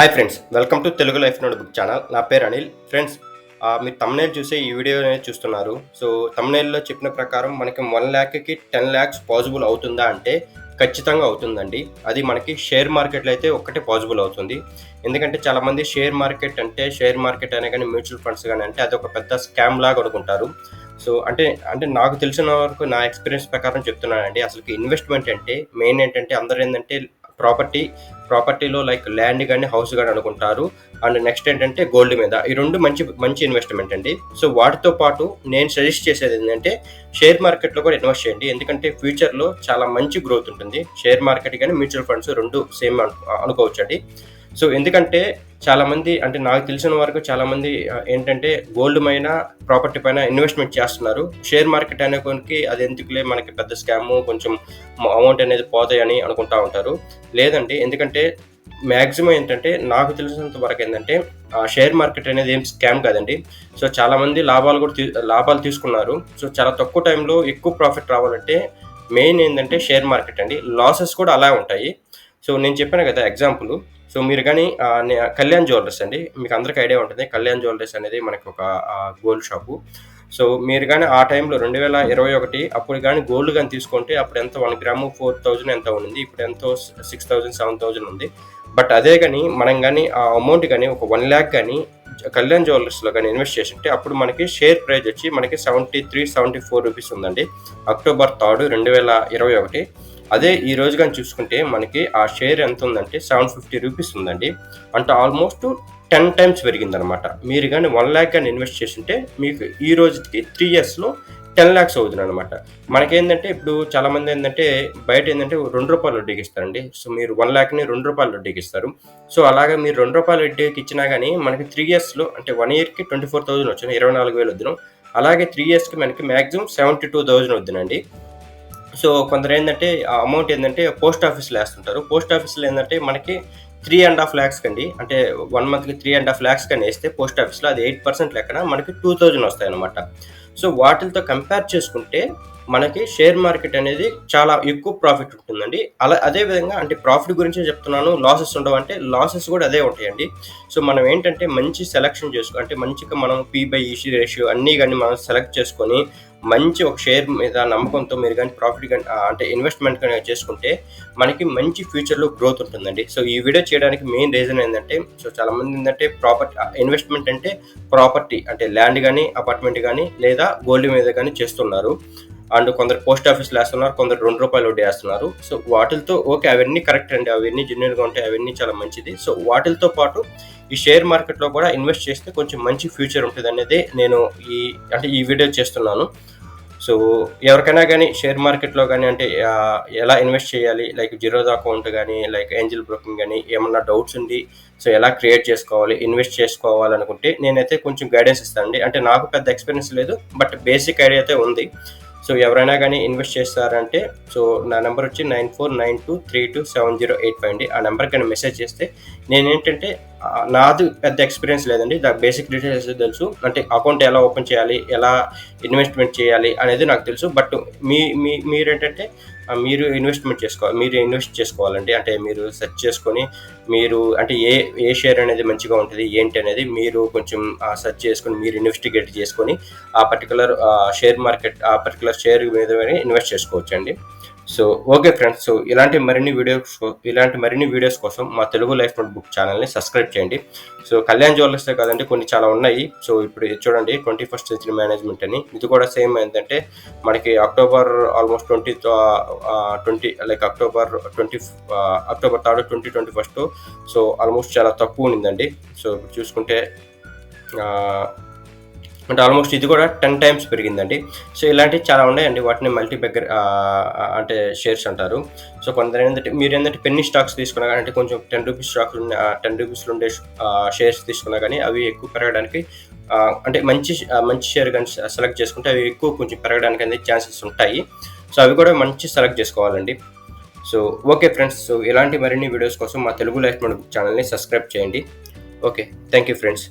Hi friends welcome to Telugu life notebook channel నా పేరు Anil. Friends మీరు తమ్నేల్ చూసే ఈ వీడియో అనేది చూస్తున్నారు. సో తమ్నేల్లో చెప్పిన ప్రకారం మనకి వన్ ల్యాక్కి టెన్ ల్యాక్స్ పాసిబుల్ అవుతుందా అంటే ఖచ్చితంగా అవుతుందండి. అది మనకి షేర్ మార్కెట్లో అయితే ఒక్కటే పాసిబుల్ అవుతుంది. ఎందుకంటే చాలామంది షేర్ మార్కెట్ అంటే షేర్ మార్కెట్ అనే కానీ మ్యూచువల్ ఫండ్స్ కానీ అంటే అది ఒక పెద్ద స్కామ్ లాగా అనుకుంటారు. సో అంటే అంటే నాకు తెలిసిన వరకు నా ఎక్స్పీరియన్స్ ప్రకారం చెప్తున్నానండి. అసలు ఇన్వెస్ట్మెంట్ అంటే మెయిన్ ఏంటంటే అందరూ ఏంటంటే ప్రాపర్టీ ప్రాపర్టీలో లైక్ ల్యాండ్ కానీ హౌస్ కానీ అనుకుంటారు. అండ్ నెక్స్ట్ ఏంటంటే గోల్డ్ మీద. ఈ రెండు మంచి మంచి ఇన్వెస్ట్మెంట్ అండి. సో వాటితో పాటు నేను సజెస్ట్ చేసేది ఏంటంటే షేర్ మార్కెట్లో కూడా ఇన్వెస్ట్ చేయండి. ఎందుకంటే ఫ్యూచర్లో చాలా మంచి గ్రోత్ ఉంటుంది. షేర్ మార్కెట్ కానీ మ్యూచువల్ ఫండ్స్ రెండు సేమ్ అనుకోవచ్చు అండి సో ఎందుకంటే చాలా మంది అంటే నాకు తెలిసిన వరకు చాలామంది ఏంటంటే గోల్డ్ పైన ప్రాపర్టీ పైన ఇన్వెస్ట్మెంట్ చేస్తున్నారు. షేర్ మార్కెట్ అనే కొనికి అది ఎందుకులే మనకి పెద్ద స్కామ్ కొంచెం అమౌంట్ అనేది పోతాయని అనుకుంటా ఉంటారు. లేదండి ఎందుకంటే మ్యాక్సిమం ఏంటంటే నాకు తెలిసినంత వరకు ఏంటంటే ఆ షేర్ మార్కెట్ అనేది ఏం స్కామ్ కాదండి. సో చాలామంది లాభాలు కూడా తీ- లాభాలు తీసుకున్నారు. సో చాలా తక్కువ టైంలో ఎక్కువ ప్రాఫిట్ రావాలంటే మెయిన్ ఏంటంటే షేర్ మార్కెట్ అండి. లాసెస్ కూడా అలా ఉంటాయి. సో నేను చెప్పాను కదా ఎగ్జాంపుల్ సో మీరు కానీ కళ్యాణ్ జ్యువెలర్స్ అండి. మీకు అందరికీ ఐడియా ఉంటుంది. కళ్యాణ్ జ్యువెలర్స్ అనేది మనకి ఒక గోల్డ్ షాపు సో మీరు కానీ ఆ టైంలో రెండు వేల ఇరవై ఒకటి అప్పుడు కానీ గోల్డ్ కానీ తీసుకుంటే అప్పుడు ఎంత? వన్ గ్రాము ఫోర్ థౌజండ్ ఎంత ఉంది ఇప్పుడు ఎంతో? సిక్స్ థౌజండ్ సెవెన్ థౌజండ్ ఉంది. బట్ అదే కానీ మనం కానీ ఆ అమౌంట్ కానీ ఒక వన్ ల్యాక్ కానీ కళ్యాణ్ జ్యువెలర్స్లో కానీ ఇన్వెస్ట్ చేసి ఉంటే అప్పుడు మనకి షేర్ ప్రైజ్ వచ్చి మనకి seventy three seventy four rupees ఉందండి. అక్టోబర్ థర్డ్ రెండు వేల ఇరవై ఒకటి. అదే ఈ రోజు కానీ చూసుకుంటే మనకి ఆ షేర్ ఎంత ఉందంటే సెవెన్ ఫిఫ్టీ రూపీస్ ఉందండి. అంటే ఆల్మోస్ట్ టెన్ టైమ్స్ పెరిగిందనమాట. మీరు కానీ వన్ ల్యాక్ కానీ ఇన్వెస్ట్ చేసింటే మీకు ఈ రోజుకి త్రీ ఇయర్స్లో టెన్ ల్యాక్స్ అవుతుంది అనమాట మనకేంటంటే ఇప్పుడు చాలామంది ఏంటంటే బయట ఏంటంటే రెండు రూపాయలు వడ్డీకి ఇస్తారండి. సో మీరు వన్ ల్యాక్ని రెండు రూపాయలు వడ్డీకి ఇస్తారు. సో అలాగే మీరు రెండు రూపాయలు వడ్డీకి ఇచ్చినా కానీ మనకి త్రీ ఇయర్స్లో అంటే వన్ ఇయర్కి ట్వంటీ ఫోర్ థౌసండ్ వచ్చింది ఇరవై నాలుగు వేలు వద్దును. అలాగే త్రీ ఇయర్స్కి మనకి మ్యాక్సిమం సెవెంటీ టూ థౌసండ్ వద్దునండి. సో కొందరు ఏంటంటే ఆ అమౌంట్ ఏంటంటే పోస్ట్ ఆఫీస్లో వేస్తుంటారు. పోస్ట్ ఆఫీస్లో ఏంటంటే మనకి త్రీ అండ్ హాఫ్ ల్యాక్స్ కండి. అంటే వన్ మంత్కి త్రీ అండ్ హాఫ్ ల్యాక్స్ కానీ వేస్తే పోస్ట్ ఆఫీస్లో అది ఎయిట్ పర్సెంట్ లెక్కన మనకి టూ థౌజండ్ వస్తాయి అనమాట సో వాటితో కంపేర్ చేసుకుంటే మనకి షేర్ మార్కెట్ అనేది చాలా ఎక్కువ ప్రాఫిట్ ఉంటుందండి. అలా అదే విధంగా అంటే ప్రాఫిట్ గురించే చెప్తున్నాను. లాసెస్ ఉండవు అంటే లాసెస్ కూడా అదే ఉంటాయండి. సో మనం ఏంటంటే మంచి సెలెక్షన్ చేసుకో అంటే మంచిగా మనం పీ బై ఈసీ రేషియో అన్నీ కానీ మనం సెలెక్ట్ చేసుకొని మంచి ఒక షేర్ మీద నమ్మకంతో మీరు కానీ ప్రాఫిట్ కానీ అంటే ఇన్వెస్ట్మెంట్ కానీ చేసుకుంటే మనకి మంచి ఫ్యూచర్లో గ్రోత్ ఉంటుందండి. సో ఈ వీడియో చేయడానికి మెయిన్ రీజన్ ఏంటంటే సో చాలా మంది ఏంటంటే ప్రాపర్టీ ఇన్వెస్ట్మెంట్ అంటే ప్రాపర్టీ అంటే ల్యాండ్ కానీ అపార్ట్మెంట్ కానీ లేదా గోల్డ్ మీద కానీ చేస్తున్నారు. అండ్ కొందరు పోస్ట్ ఆఫీస్లో వేస్తున్నారు కొందరు రెండు రూపాయలు వడ్డీ వేస్తున్నారు. సో వాటితో ఓకే అవన్నీ కరెక్ట్ అండి అవన్నీ జెన్యున్గా ఉంటాయి అవన్నీ చాలా మంచిది. సో వాటితో పాటు ఈ షేర్ మార్కెట్లో కూడా ఇన్వెస్ట్ చేస్తే కొంచెం మంచి ఫ్యూచర్ ఉంటుంది అనేది నేను ఈ అంటే ఈ వీడియో చేస్తున్నాను. సో ఎవరికైనా కానీ షేర్ మార్కెట్లో కానీ అంటే ఎలా ఇన్వెస్ట్ చేయాలి? లైక్ జీరోదా అకౌంట్ కానీ లైక్ ఏంజిల్ బ్రోకింగ్ కానీ ఏమన్నా డౌట్స్ ఉంది సో ఎలా క్రియేట్ చేసుకోవాలి ఇన్వెస్ట్ చేసుకోవాలనుకుంటే నేనైతే కొంచెం గైడెన్స్ ఇస్తానండి. అంటే నాకు పెద్ద ఎక్స్పీరియన్స్ లేదు బట్ బేసిక్ ఐడియా అయితే ఉంది. సో ఎవరైనా కానీ ఇన్వెస్ట్ చేస్తారంటే సో నా నెంబర్ వచ్చి nine four nine two three two seven zero eight five అండి. ఆ నెంబర్కి కానీ మెసేజ్ చేస్తే నేనేంటంటే నాది పెద్ద ఎక్స్పీరియన్స్ లేదండి. దా బేసిక్ డీటెయిల్స్ తెలుసు. అంటే అకౌంట్ ఎలా ఓపెన్ చేయాలి ఎలా ఇన్వెస్ట్మెంట్ చేయాలి అనేది నాకు తెలుసు. బట్ మీ మీ మీరేంటంటే మీరు ఇన్వెస్ట్మెంట్ చేసుకోవాలి మీరు ఇన్వెస్ట్ చేసుకోవాలండి. అంటే మీరు సెర్చ్ చేసుకొని మీరు అంటే ఏ ఏ షేర్ అనేది మంచిగా ఉంటుంది ఏంటి అనేది మీరు కొంచెం సెర్చ్ చేసుకొని మీరు ఇన్వెస్టిగేట్ చేసుకొని ఆ పర్టికులర్ షేర్ మార్కెట్ ఆ పర్టికులర్ షేర్ మీద ఇన్వెస్ట్ చేసుకోవచ్చు అండి సో ఓకే ఫ్రెండ్స్ సో ఇలాంటి మరిన్ని వీడియోస్ ఇలాంటి మరిన్ని వీడియోస్ కోసం మా తెలుగు లైఫ్ నోట్ బుక్ ఛానల్ని సబ్స్క్రైబ్ చేయండి. సో కళ్యాణ్ జ్యువెలర్సే కాదండి కొన్ని చాలా ఉన్నాయి. సో ఇప్పుడు చూడండి ట్వంటీ ఫస్ట్ సెంచరీ మేనేజ్మెంట్ అని. ఇది కూడా సేమ్ ఏంటంటే మనకి October almost twenty twenty like October twenty October third twenty twenty first so almost చాలా తక్కువ ఉండిందండి. సో ఇప్పుడు చూసుకుంటే అంటే ఆల్మోస్ట్ ఇది కూడా టెన్ టైమ్స్ పెరిగిందండి. సో ఇలాంటివి చాలా ఉన్నాయండి. వాటిని మల్టీ బెగ్గర్ అంటే షేర్స్ అంటారు. సో కొందరు ఏంటంటే మీరు ఏంటంటే పెన్ని స్టాక్స్ తీసుకున్నా కానీ అంటే కొంచెం టెన్ రూపీస్ స్టాక్స్ టెన్ రూపీస్లో ఉండే షేర్స్ తీసుకున్నా కానీ అవి ఎక్కువ పెరగడానికి అంటే మంచి మంచి షేర్ కానీ సెలెక్ట్ చేసుకుంటే అవి ఎక్కువ కొంచెం పెరగడానికి అనేది ఛాన్సెస్ ఉంటాయి. సో అవి కూడా మంచి సెలెక్ట్ చేసుకోవాలండి. So okay friends. సో ఇలాంటి మరిన్ని వీడియోస్ కోసం మా తెలుగు లైఫ్ మన ఛానల్ని సబ్స్క్రైబ్ చేయండి. ఓకే. Thank you friends.